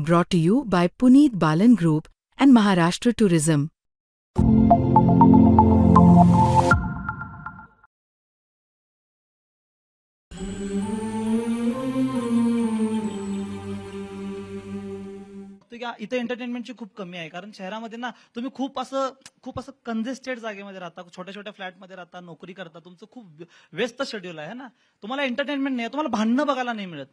brought to you by Puneet Balan Group and Maharashtra Tourism. बघतो की इथं एंटरटेनमेंटची खूप कमी आहे कारण शहरामध्ये ना तुम्ही खूप असं खूप असं कंजेस्टेड जागेमध्ये राहता छोट्या छोट्या फ्लॅटमध्ये राहता नोकरी करता तुमचं खूप व्यस्त शेड्यूल आहे ना तुम्हाला एंटरटेनमेंट नाही तुम्हाला भांडणं बघायला नाही मिळत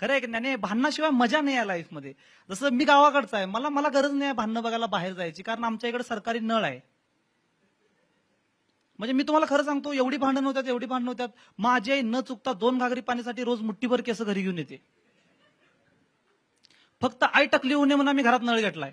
खरं आहे की नाही? भांडणाशिवाय मजा नाही आहे लाईफमध्ये जसं मी गावाकडचा आहे मला मला गरज नाही आहे भांडणं बघायला बाहेर जायची कारण आमच्या इकडे सरकारी नळ आहे. म्हणजे मी तुम्हाला खरं सांगतो एवढी भांडण होत्यात एवढी भांडण होत्यात माझी आई न चुकता दोन घागरी पाण्यासाठी रोज मुठ्ठीभर केस घरी घेऊन येते. फक्त आई टकली होऊ नये म्हणून आम्ही घरात नळ घेतलाय.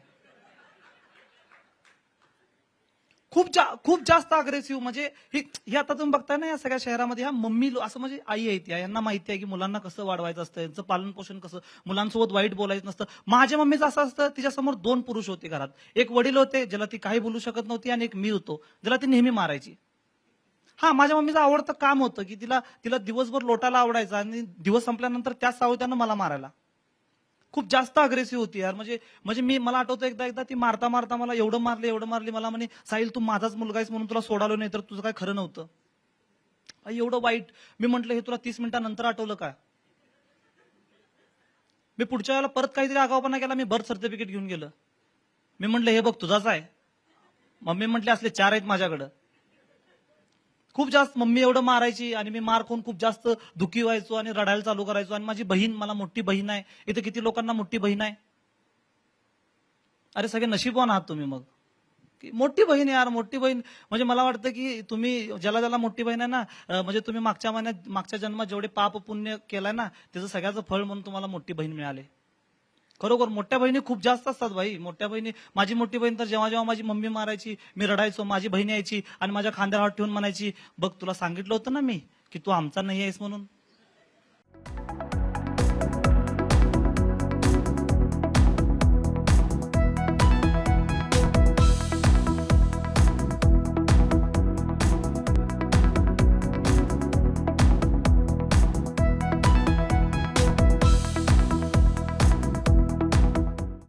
खूप जा, खूप जास्त अग्रेसिव्ह म्हणजे ही ही आता तुम्ही बघताय ना या सगळ्या शहरामध्ये ह्या मम्मी असं म्हणजे आई आहेत त्या यांना माहिती आहे की मुलांना कसं वाढवायचं असतं यांचं पालन पोषण कसं मुलांसोबत वाईट बोलायचं नसतं. माझ्या मम्मीचं असं असतं तिच्यासमोर दोन पुरुष होते घरात. एक वडील होते ज्याला ती काही बोलू शकत नव्हती आणि एक मी होतो ज्याला ती नेहमी मारायची. हा माझ्या मम्मीचं आवडतं काम होतं की तिला तिला दिवसभर लोटायला आवडायचं आणि दिवस संपल्यानंतर त्याच सावत्यानं मला मारायला. खूप जास्त अग्रेसिव्ह होती यार. म्हणजे म्हणजे मी मला आठवतं एकदा एकदा ती मारता मारता मला एवढं मारले एवढं मारली मला म्हणे साहिल तू माझाच मुलगा आहेस म्हणून तुला सोडालो नाही तर तुझं काय खरं नव्हतं? एवढं वाईट. मी म्हंटल हे तुला तीस मिनिटानंतर आठवलं का? मी पुढच्या वेळेला परत काहीतरी आगावपणा केला मी बर्थ सर्टिफिकेट घेऊन गेलं. मी म्हंटल हे बघ तुझाच आहे. मम्मी म्हटले असले चार आहेत माझ्याकडं. खूप जास्त मम्मी एवढं मारायची आणि मी मार खाऊन खूप जास्त दुखी व्हायचो आणि रडायला चालू करायचो. आणि माझी बहीण मला मोठी बहीण आहे. इथं किती लोकांना मोठी बहीण आहे? अरे सगळे नशीबवान आहात तुम्ही मग. की मोठी बहीण यार मोठी बहीण. म्हणजे मला वाटतं की तुम्ही ज्याला ज्याला मोठी बहीण आहे ना म्हणजे तुम्ही मागच्या महिन्यात मागच्या जन्मात जेवढे पाप पुण्य केलाय ना त्याचं सगळ्याचं फळ म्हणून तुम्हाला मोठी बहीण मिळाले. खरोखर मोठ्या बहिणी खूप जास्त असतात भाई. मोठ्या बहिणी माझी मोठी बहीण तर जेव्हा जेव्हा माझी मम्मी मारायची मी रडायचो माझी बहीण यायची आणि माझ्या खांद्यावर हात ठेवून म्हणायची बघ तुला सांगितलं होतं ना मी की तू आमचा नाही आहेस म्हणून.